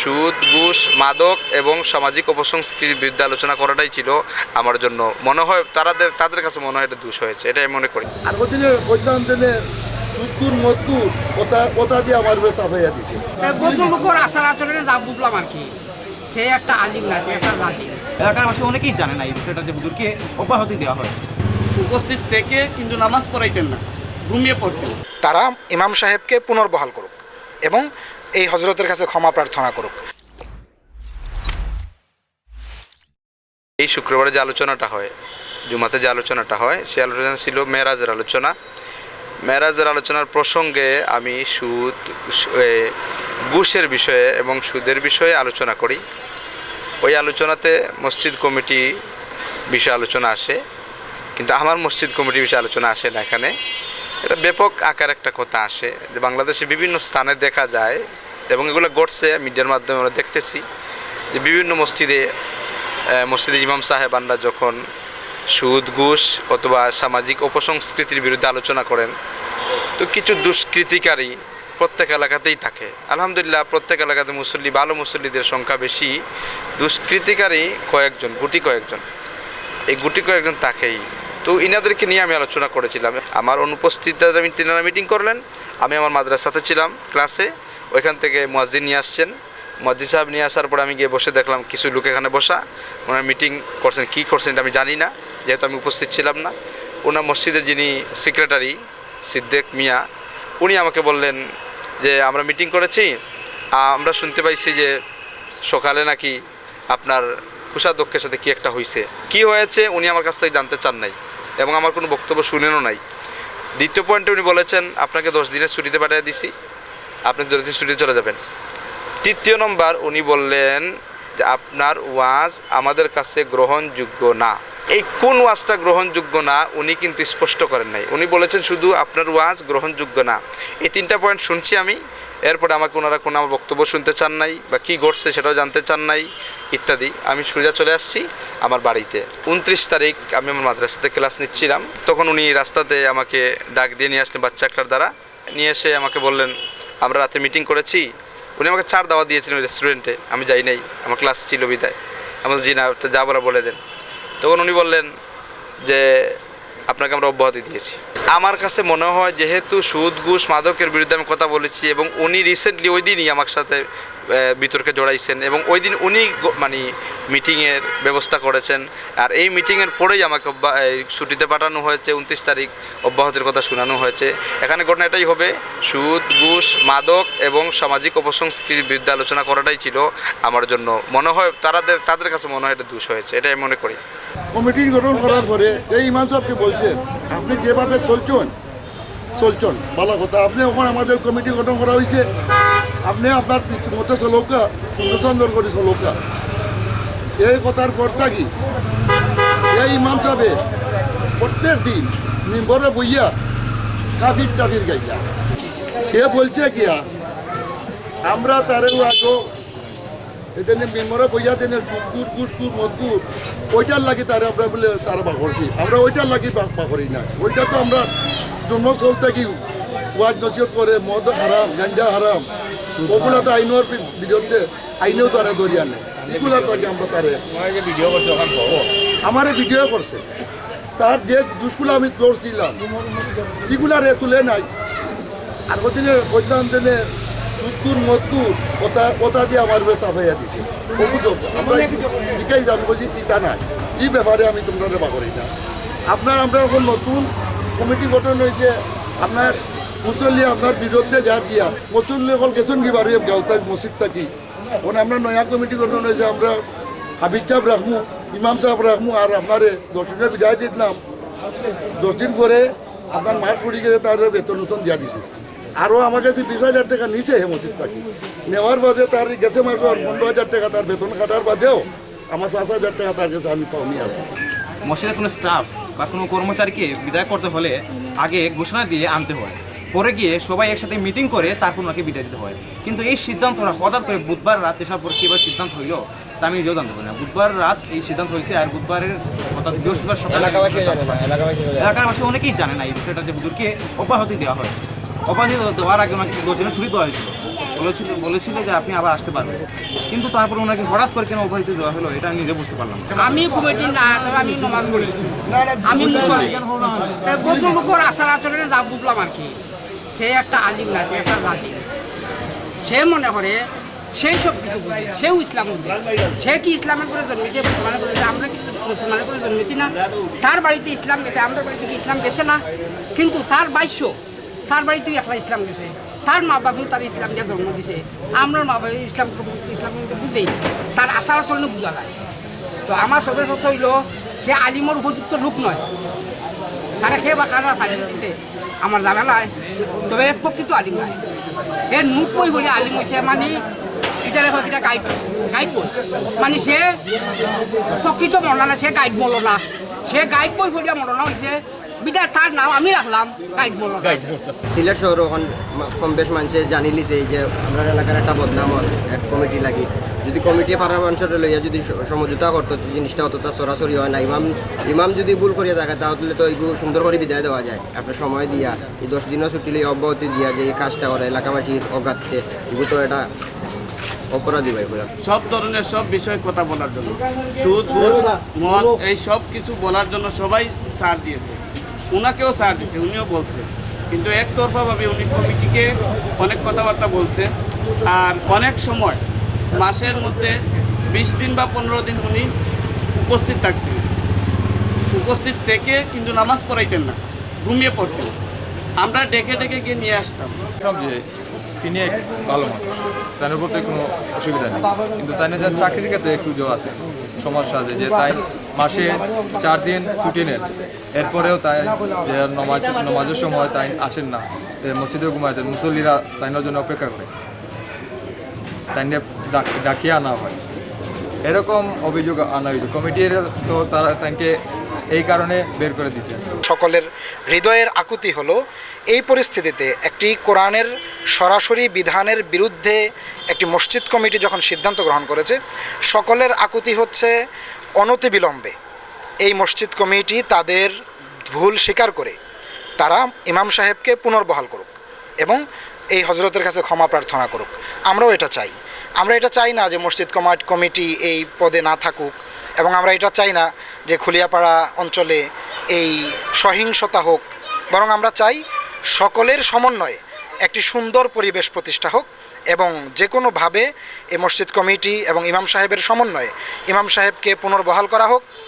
সুদ ঘুষ মাদক এবং সামাজিক অপসংস্কৃতির বিরুদ্ধে আলোচনা করাটাই ছিল আমার জন্য। মনে হয় তাদের তাদের কাছে মনে হয় এটা দোষ হয়েছে এটাই মনে করি। আর সুদকুর ওটা ওটা দিয়ে আমার দিছে। আচার আচরণে যা বুঝলাম আর কি সে একটা আলিম না সে একটা জাতি। এলাকারবাসী অনেকেই জানে না এই বিষয়টা যে হুজুরকে অব্যাহতি দেওয়া হয়েছে। উপস্থিত থেকে কিন্তু নামাজ পড়াইতেন না ঘুমিয়ে পড়তেন। তারা ইমাম সাহেবকে পুনর্বহাল করুক এবং এই হজরতের কাছে ক্ষমা প্রার্থনা করুক। এই শুক্রবারে যে আলোচনাটা হয়, জুমাতে যে আলোচনাটা হয় সেই আলোচনা ছিল মেরাজের আলোচনা। মেরাজের আলোচনার প্রসঙ্গে আমি সুদ সু- ঘুষের বিষয়ে এবং সুদের বিষয়ে আলোচনা করি। ওই আলোচনাতে মসজিদ কমিটি বিষয়ে আলোচনা আসে, কিন্তু আমার মসজিদ কমিটি বিষয়ে আলোচনা আসে না এখানে। এটা ব্যাপক আকার একটা কথা আসে যে বাংলাদেশে বিভিন্ন স্থানে দেখা যায় এবং এগুলো ঘটছে, মিডিয়ার মাধ্যমে আমরা দেখতেছি যে বিভিন্ন মসজিদে মসজিদে ইমাম সাহেব সাহেবানরা যখন সুদ, ঘুষ অথবা সামাজিক অপসংস্কৃতির বিরুদ্ধে আলোচনা করেন, তো কিছু দুষ্কৃতিকারী প্রত্যেক এলাকাতেই থাকে। আলহামদুলিল্লাহ, প্রত্যেক এলাকাতে মুসল্লি, ভালো মুসল্লিদের সংখ্যা বেশি। দুষ্কৃতিকারী কয়েকজন, গুটি কয়েকজন। এই গুটি কয়েকজন তাকেই তো ইনাদেরকে নিয়ে আমি আলোচনা করেছিলাম। আমার অনুপস্থিতিতে আমি তিনারা মিটিং করলেন। আমি আমার মাদ্রাসাতে ছিলাম ক্লাসে ওইখান থেকে মসজিদ নিয়ে আসছেন। মসজিদ সাহেব নিয়ে আসার পর আমি গিয়ে বসে দেখলাম কিছু লোক এখানে বসা। ওনারা মিটিং করছেন, কী করছেন এটা আমি জানি না, যেহেতু আমি উপস্থিত ছিলাম না। ওনার মসজিদের যিনি সেক্রেটারি সিদ্দেক মিয়া, উনি আমাকে বললেন যে, আমরা মিটিং করেছি। আমরা শুনতে পাইছি যে সকালে নাকি আপনার কুষাধ্যক্ষের সাথে কি একটা হয়েছে কি হয়েছে? উনি আমার কাছ থেকে জানতে চান নাই। এবং আমার কোনো বক্তব্য শুনেনও নাই। দ্বিতীয় পয়েন্টে উনি বলেছেন, আপনাকে দশ দিনের ছুটিতে পাঠিয়ে দিছি। আপনি দশ দিন ছুটিতে চলে যাবেন। তৃতীয় নম্বর উনি বললেন যে, আপনার ওয়াজ আমাদের কাছে গ্রহণযোগ্য না। এই কোন ওয়াজটা গ্রহণযোগ্য না, উনি কিন্তু স্পষ্ট করেন নাই। উনি বলেছেন শুধু আপনার ওয়াজ গ্রহণযোগ্য না। এই তিনটা পয়েন্ট শুনছি আমি, এরপরে আমাকে ওনারা কোনো আমার বক্তব্য শুনতে চান নাই বা কী ঘটছে সেটাও জানতে চান নাই, ইত্যাদি। আমি সোজা চলে আসছি আমার বাড়িতে। উনত্রিশ তারিখ আমি আমার মাদ্রাসাতে ক্লাস নিচ্ছিলাম। তখন উনি রাস্তাতে আমাকে ডাক দিয়ে নিয়ে আসলেন বাচ্চা একটার দ্বারা। নিয়ে এসে আমাকে বললেন, আমরা রাতে মিটিং করেছি। উনি আমাকে চার দাওয়া দিয়েছিলেন ওই রেস্টুরেন্টে আমি যাই নাই, আমার ক্লাস ছিল বিদায়। আমার জি না যা বলা বলে দেন। তখন উনি বললেন যে, আপনাকে আমরা অব্যাহতি দিয়েছি। আমার কাছে মনে হয় যেহেতু সুদ, ঘুষ, মাদকের বিরুদ্ধে আমি কথা বলেছি এবং উনি রিসেন্টলি ওই দিনই আমার সাথে বিতর্কে জড়াইছেন এবং ওই দিন উনি মানে মিটিংয়ের ব্যবস্থা করেছেন। আর এই মিটিংয়ের পরেই আমাকে ছুটিতে পাঠানো হয়েছে, উনত্রিশ তারিখ অব্যাহতির কথা শোনানো হয়েছে। এখানে ঘটনা এটাই হবে, সুদ, ঘুষ, মাদক এবং সামাজিক অপসংস্কৃতির বিরুদ্ধে আলোচনা করাটাই ছিল আমার জন্য। মনে হয় তাদের তাদের কাছে মনে হয় এটা দোষ হয়েছে, এটাই মনে করি। কমিটি গঠন করার পরে এই ইমাম সাহেবকে বলছেন আপনি যেভাবে চলছেন চলছেন, ভালো কথা। আপনি ওখানে আমাদের কমিটি গঠন করা হয়েছে। আপনি আপনার মতো চলৌকা সুন্দর করে চলৌকা এই কথার পর থাকি, এই ইমাম সাহেবে প্রত্যেক দিন মেম্বরে বইয়া কাফির টাফির গাইয়া। সে বলছে কিয়া আমরা তারে আগে এখানে মেমরা বইয়া দেনে সুকুর কুসকুর মজকুর ওইটার লাগি তারা আমরা বলে তারা বাকরছি আমরা ওইটার লাগি বাকরি না। ওইটা তো আমরা জন্ম চল থাকি ওয়াজ নসিহত করে মদ হারাম গাঞ্জা হারাম। ওগুলো তো আইনের বিরুদ্ধে আইনেও তারা ধরিয়া নেয় এগুলার আমরা তারে আমারে ভিডিও করছে। তার যে দুষ্গুলো আমি দৌড়ছিলাম এগুলার তুলে নাই। আর ওদিনে বললাম দিনে সুদকুর মদকুর ওটা ওটা দিয়ে আমার বেশ সাফাইয়া দিছে। অভিযোগ আমরা শিখাই যাব বলছি এটা নাই এই ব্যাপারে আমি তোমরা বাকরি না। আপনার আমরা এখন নতুন কমিটি গঠন হয়েছে। আপনার মুসল্লি আপনার বিরুদ্ধে যা দিয়া মুসল্লি এখন গেছেন কি বাড়ি গাঁওতাক মসজিদ থাকি। এখন আমরা নয়া কমিটি গঠন হয়েছে আমরা হাবিজ সাহেব রাখমু ইমাম সাহেব রাখমু আর আপনার দর্শনে বিদায় দিলাম। দশ দিন পরে আপনার মার ফুড়ি গেছে তার বেতন নতুন দিয়া দিছে। আরও আমার কাছে বিশ হাজার টাকা নিছে হে মসজিদ থাকি নেওয়ার বাদে তার গেছে মাসে আর পনেরো হাজার টাকা তার বেতন কাটার বাদেও আমার পাঁচ হাজার টাকা তার কাছে আমি পাওনি আছে মসজিদের কোনো স্টাফ বা কোনো কর্মচারীকে বিদায় করতে হলে আগে ঘোষণা দিয়ে আনতে হয়। পরে গিয়ে সবাই একসাথে মিটিং করে তারপর ওনাকে বিদায় দিতে হয়। কিন্তু এই সিদ্ধান্তটা হঠাৎ করে বুধবার রাত এসার পর কীভাবে সিদ্ধান্ত হইল তা আমি নিজেও জানতে পারি না। বুধবার রাত এই সিদ্ধান্ত হয়েছে আর বুধবারের অর্থাৎ বৃহস্পতিবার সকালে এলাকারবাসী অনেকেই জানে না এই বিষয়টা যে হুজুরকে অব্যাহতি দেওয়া হয়েছে। অব্যাহতি দেওয়ার আগে ওনাকে দশ দিনের ছুটি দেওয়া হয়েছিল। বলেছিল বলেছিল যে আপনি আবার আসতে পারবেন। কিন্তু তারপর ওনাকে হঠাৎ করে কেন অব্যাহতি দেওয়া হলো এটা নিজে বুঝতে পারলাম আমি কমিটি না তবে আমি নমাজ পড়ি আমি আচার আচরণে যা বুঝলাম আর কি সে একটা আলিম না সে একটা জাতি। সে মনে করে সেই সব কিছু বুঝে সেও ইসলাম সে কি ইসলামের করে জন্মেছে মুসলমানের করে আমরা কি মুসলমানের করে জন্মেছি না? তার বাড়িতে ইসলাম গেছে আমরা বাড়িতে কি ইসলাম গেছে না? কিন্তু তার বাইশ্য তার বাড়িতেই একলা ইসলাম গেছে। তার মা বাবাও তার ইসলাম দিয়ে জন্ম দিছে। আমরা মা বাবা ইসলাম ইসলাম বুঝেই তার আচার আচরণে বোঝা যায়। তো আমার সবের কথা হইল, সে আলিমর উপযুক্ত লোক নয়। তারা খেয়ে বা কারা দিতে আমার জানা নাই। তবে প্রকৃত আলিম নাই। এর মুখ বই বলে আলিম হয়েছে মানে এটা রেখো এটা গাইড গাইড বই। মানে সে প্রকৃত মরলা না সে গাইড না সে গাইড বই বলিয়া মরনা হয়েছে বিদায় তার নাম আমি রাখলাম। গাইড বলো। গাইড সিলেট শহর এখন কম বেশ মানুষে জানি লিছে যে আমরা এলাকার একটা বদনাম এক কমিটি লাগি। যদি কমিটি পাড়া মানুষের লইয়া যদি সমঝোতা করতো জিনিসটা অতটা সরাসরি হয় না। ইমাম ইমাম যদি ভুল করিয়া থাকে তাহলে তো এগুলো সুন্দর করে বিদায় দেওয়া যায়। একটা সময় দিয়া এই দশ দিনও ছুটি লইয়া অব্যাহতি দিয়া যে এই কাজটা করে এলাকাবাসীর অগাধতে এগুলো তো এটা অপরাধী ভাই সব ধরনের সব বিষয়ে কথা বলার জন্য। সুদ ঘুষ মদ এই সব কিছু বলার জন্য সবাই সার দিয়েছে। উনাকেও সার দিয়েছে উনিও বলছে। কিন্তু একতরফাভাবে উনি কমিটিকে অনেক কথাবার্তা বলছে। আর অনেক সময়, মাসের মধ্যে বিশ দিন বা পনেরো দিন উনি উপস্থিত থাকতেন। উপস্থিত থেকে কিন্তু নামাজ পড়াইতেন না, ঘুমিয়ে পড়তেন। আমরা ডেকে ডেকে গিয়ে নিয়ে আসতাম। যে তিনি এক ভালো মানুষ, তার প্রতি কোনো অসুবিধা নেই। কিন্তু তাই যে চাকরির ক্ষেত্রে একটু জো আছে। সমস্যা আছে যে তাই মাসে চার দিন ছুটি নেন। এরপরেও তাই নমাজ নমাজের সময় তাই আসেন না। মসজিদে ঘুমাইতেন মুসল্লিরা তাইনের জন্য অপেক্ষা করে। তাই ডাক- ডাকিয়ে আনা হয়। এরকম অভিযোগ আনা হয়েছে। কমিটির তো তারা তাকে এই কারণে বের করে দিয়েছে। সকলের হৃদয়ের আকুতি হলো, এই পরিস্থিতিতে একটি কোরআনের সরাসরি বিধানের বিরুদ্ধে একটি মসজিদ কমিটি যখন সিদ্ধান্ত গ্রহণ করেছে, সকলের আকুতি হচ্ছে অনতিবিলম্বে। এই মসজিদ কমিটি তাদের ভুল স্বীকার করে। তারা ইমাম সাহেবকে পুনর্বহাল করুক এবং এই হজরতের কাছে ক্ষমা প্রার্থনা করুক। আমরাও এটা চাই। আমরা এটা চাই না যে মসজিদ কমা- কমিটি এই পদে না থাকুক এবং আমরা এটা চাই না যে খুলিয়াপাড়া অঞ্চলে এই সহিংসতা হোক। বরং আমরা চাই সকলের সমন্বয়ে একটি সুন্দর পরিবেশ প্রতিষ্ঠা হোক। এবং যে কোনোভাবে এই মসজিদ কমিটি এবং ইমাম সাহেবের সমন্বয়ে ইমাম সাহেবকে পুনর্বহাল করা হোক।